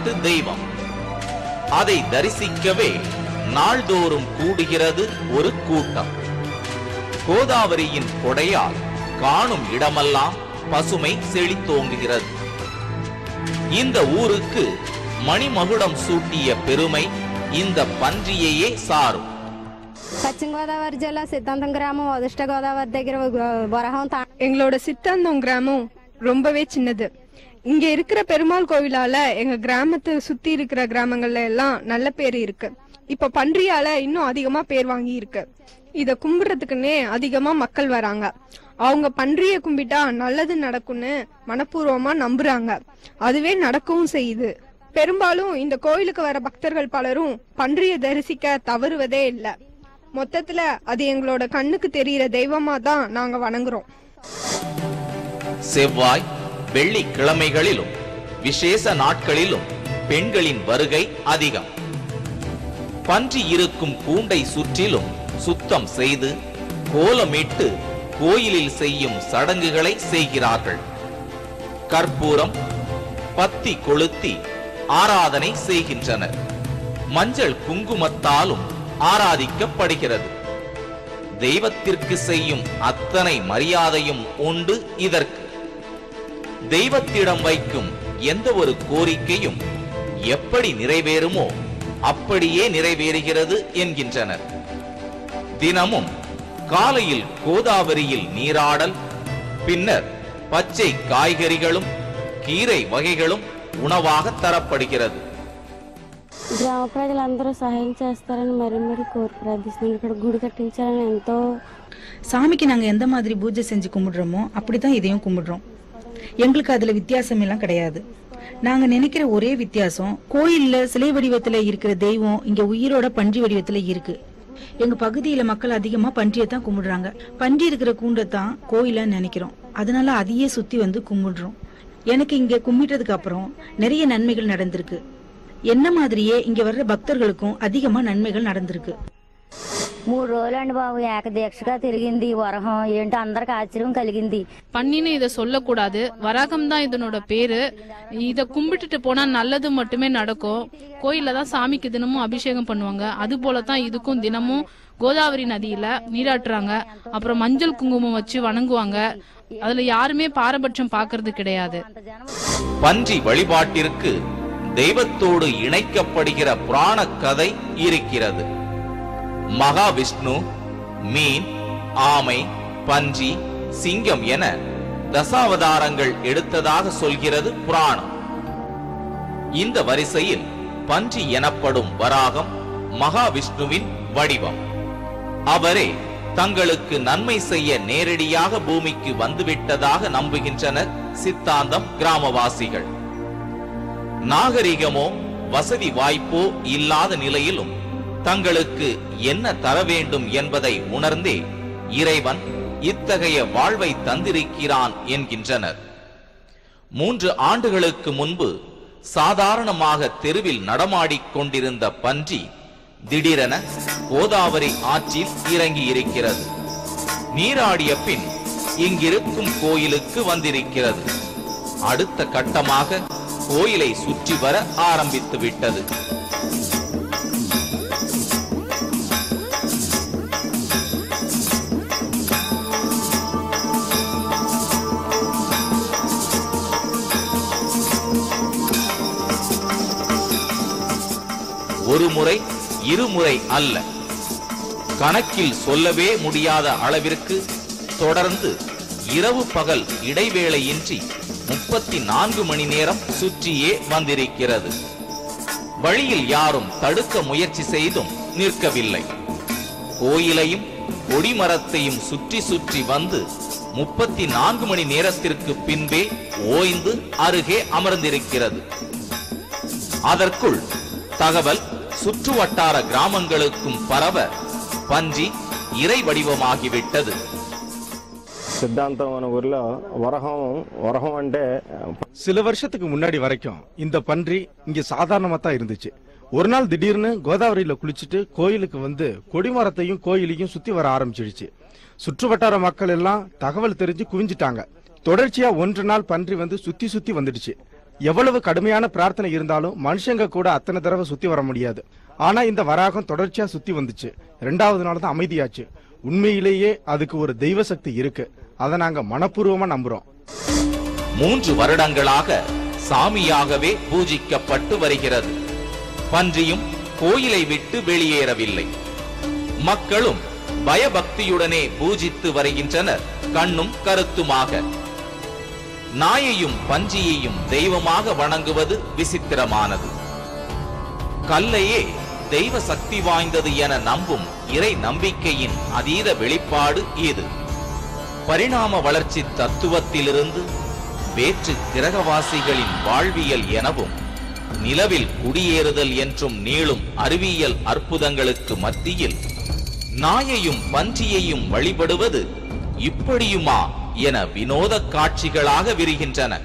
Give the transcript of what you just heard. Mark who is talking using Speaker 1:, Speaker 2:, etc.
Speaker 1: நாட்டு தெய்வம் அதை தரிசிக்கவே நாள்தோறும் கூடுகிறது ஒரு கூட்டம் கோதாவரியின் கொடையால் காணும் இடமெல்லாம் பசுமை செழித்தோங்குகிறது இந்த ஊருக்கு மணிமகுடம் சூட்டிய பெருமை இந்த பன்றியையே சாரும்
Speaker 2: పశ్చిమ గోదావరి జిల్లా సిద్ధాంతం గ్రామం వదిష్ట గోదావరి దగ్గర వరహం తా
Speaker 3: எங்களோட சித்தாந்தம் கிராமம் ரொம்பவே சின்னது இங்க இருக்கிற பெருமாள் கோவிலால எங்க கிராமத்தை சுத்தி இருக்கிற கிராமங்கள்ல எல்லாம் நல்ல பேர் இருக்கு. இப்ப பன்றியால இன்னும் அதிகமா பேர் வாங்கி இருக்கு. இத கும்பிடுறதுக்குன்னே அதிகமா மக்கள் வராங்க. அவங்க பன்றிய கும்பிட்டா நல்லது நடக்கும்னு மனப்பூர்வமா நம்புறாங்க. அதுவே நடக்கவும் செய்யுது. பெரும்பாலும் இந்த கோயிலுக்கு வர பக்தர்கள் பலரும் பன்றிய தரிசிக்க தவறுவதே இல்ல. மொத்தத்துல அது எங்களோட கண்ணுக்கு தெரியிற தெய்வமா தான் நாங்க வணங்குறோம்.
Speaker 1: செவ்வாய் வெள்ளி கிழமைகளிலும் விசேஷ நாட்களிலும் பெண்களின் வருகை அதிகம். பன்றி இருக்கும் கூண்டை சுற்றிலும் சுத்தம் செய்து கோலமிட்டு கோயிலில் செய்யும் சடங்குகளை செய்கிறார்கள். கற்பூரம் பத்தி கொளுத்தி ஆராதனை செய்கின்றனர். மஞ்சள் குங்குமத்தாலும் ஆராதிக்கப்படுகிறது. தெய்வத்திற்கு செய்யும் அத்தனை மரியாதையும் உண்டு இதற்கு. தெய்வத்திடம் வைக்கும் எந்த ஒரு கோரிக்கையும் எப்படி நிறைவேறுமோ அப்படியே நிறைவேறுகிறது என்கின்றனர் தினமும் காலையில் கோதாவரியில் நீராடல் பின்னர் பச்சை காய்கறிகளும் கீரை வகைகளும் உணவாக தரப்படுகிறது
Speaker 4: గ్రామ ప్రజలందరూ సహాయం చేస్తారని మరీ మరీ కోరి ప్రార్థిస్తున్నాను ఇక్కడ గుడి కట్టించాలని ఎంతో
Speaker 5: சாமிக்கு நாங்க எந்த மாதிரி பூஜை செஞ்சு கும்பிடுறோமோ அப்படிதான் இதையும் கும்பிடுறோம் எங்களுக்கு அதுல வித்தியாசம் எல்லாம் கிடையாது. நாங்க நினைக்கிற ஒரே வித்தியாசம் கோயில்ல சிலை வடிவத்துல இருக்கிற தெய்வம் இங்க உயிரோட பன்றி வடிவத்துல இருக்கு. எங்க பகுதியில மக்கள் அதிகமா பன்றியை தான் கும்பிடுறாங்க. பன்றி இருக்கிற கூண்டை தான் கோயில நினைக்கிறோம். அதனால அதையே சுத்தி வந்து கும்பிடுறோம். எனக்கு இங்க கும்பிட்டதுக்கு அப்புறம் நிறைய நன்மைகள் நடந்திருக்கு. என்ன மாதிரியே இங்க வர்ற பக்தர்களுக்கும் அதிகமா நன்மைகள் நடந்திருக்கு.
Speaker 6: మూడు రోజులండి బాబు ఏకదీక్షగా తిరిగింది ఈ వరహం ఏంటో అందరికి ఆశ్చర్యం కలిగింది
Speaker 7: பண்ணின்னு இத சொல்லக்கூடாது வராகம் தான் இதனோட பேரு இத கும்பிட்டுட்டு போனா நல்லது மட்டுமே நடக்கும் கோயில்ல தான் சாமிக்கு தினமும் அபிஷேகம் பண்ணுவாங்க அது போல தான் இதுக்கும் தினமும் கோதாவரி நதியில நீராட்டுறாங்க அப்புறம் மஞ்சள் குங்குமம் வச்சு வணங்குவாங்க அதுல யாருமே பாரபட்சம் பாக்குறது கிடையாது
Speaker 1: பன்றி வழிபாட்டிற்கு தெய்வத்தோடு இணைக்கப்படுகிற புராண கதை இருக்கிறது மகாவிஷ்ணு மீன் ஆமை பன்றி சிங்கம் என தசாவதாரங்கள் எடுத்ததாக சொல்கிறது புராணம். இந்த வரிசையில் பன்றி எனப்படும் வராகம் மகாவிஷ்ணுவின் வடிவம். அவரே தங்களுக்கு நன்மை செய்ய நேரடியாக பூமிக்கு வந்துவிட்டதாக நம்புகின்றனர் சித்தாந்தம் கிராமவாசிகள். நாகரிகமோ வசதி வாய்ப்போ இல்லாத நிலையிலும் தங்களுக்கு என்ன தர வேண்டும் என்பதை உணர்ந்தே இறைவன் இத்தகைய வாழ்வை தந்திருக்கிறான் என்கின்றனர். மூன்று ஆண்டுகளுக்கு முன்பு சாதாரணமாக தெருவில் நடமாடிக் கொண்டிருந்த பன்றி திடீரென கோதாவரி ஆற்றில் இறங்கி இருக்கிறது நீராடிய பின் இங்கிருக்கும் கோயிலுக்கு வந்திருக்கிறது. அடுத்த கட்டமாக கோயிலை சுற்றி வர ஆரம்பித்து விட்டது ஒரு முறை இருமுறை அல்ல. கணக்கில் சொல்லவே முடியாத அளவிற்கு தொடர்ந்து இரவு பகல் இடைவேளையின்றி முப்பத்தி நான்கு மணி நேரம் சுற்றியே வந்திருக்கிறது. வழியில் யாரும் தடுக்க முயற்சி செய்தும் நிற்கவில்லை. கோயிலையும் கொடிமரத்தையும் சுற்றி சுற்றி வந்து முப்பத்தி நான்கு மணி நேரத்திற்கு பின்பே ஓய்ந்து அருகே அமர்ந்திருக்கிறது. அதற்குள் தகவல் சுற்றுவட்டார கிராமங்களுக்கும் பரவ பன்றி இறை வடிவமாகிவிட்டது
Speaker 8: సిద్ధాంతం అనే ఊర్లో వరహం వరహం అంటే
Speaker 9: சில வருஷத்துக்கு முன்னாடி வரைக்கும் இந்த பன்றி இங்க சாதாரணமா தான் இருந்துச்சு ஒரு நாள் திடீர்னு கோதாவரியில குளிச்சுட்டு கோயிலுக்கு வந்து கொடிமரத்தையும் கோயிலையும் சுத்தி வர ஆரம்பிச்சிடுச்சு சுற்றுவட்டார மக்கள் எல்லாம் தகவல் தெரிஞ்சு குவிஞ்சிட்டாங்க தொடர்ச்சியா ஒன்று நாள் பன்றி வந்து சுத்தி சுத்தி வந்துடுச்சு எவ்வளவு கடுமையான பிரார்த்தனை இருந்தாலும் மனுஷங்க கூட அத்தனை தடவை சுத்தி வர முடியாது. ஆனா இந்த வராகம் தொடர்ச்சியா சுத்தி வந்துச்சு. ரெண்டாவது நாள் தான் அமைதியாச்சு. உண்மையிலேயே அதுக்கு ஒரு தெய்வ சக்தி இருக்கு. அதை நாங்க மனப்பூர்வமா நம்புறோம்.
Speaker 1: மூன்று வருடங்களாக சாமியாகவே பூஜிக்கப்பட்டு வருகிறது. பன்றியும் கோயிலை விட்டு வெளியேறவில்லை. மக்களும் பயபக்தியுடனே பூஜித்து வருகின்றனர். கண்ணும் கருத்துமாக. நாயையும் பஞ்சியையும் தெய்வமாக வணங்குவது விசித்திரமானது. கல்லையே தெய்வ சக்தி வாய்ந்தது என நம்பும் இறை நம்பிக்கையின் அதீத வெளிப்பாடு இது பரிணாம வளர்ச்சி தத்துவத்திலிருந்து வேற்று கிரகவாசிகளின் வாழ்வியல் எனவும் நிலவில் குடியேறுதல் என்றும் நீளும் அறிவியல் அற்புதங்களுக்கு மத்தியில் நாயையும் பன்றியையும் வழிபடுவது இப்படியுமா என வினோத காட்சிகளாக விரிகின்றன.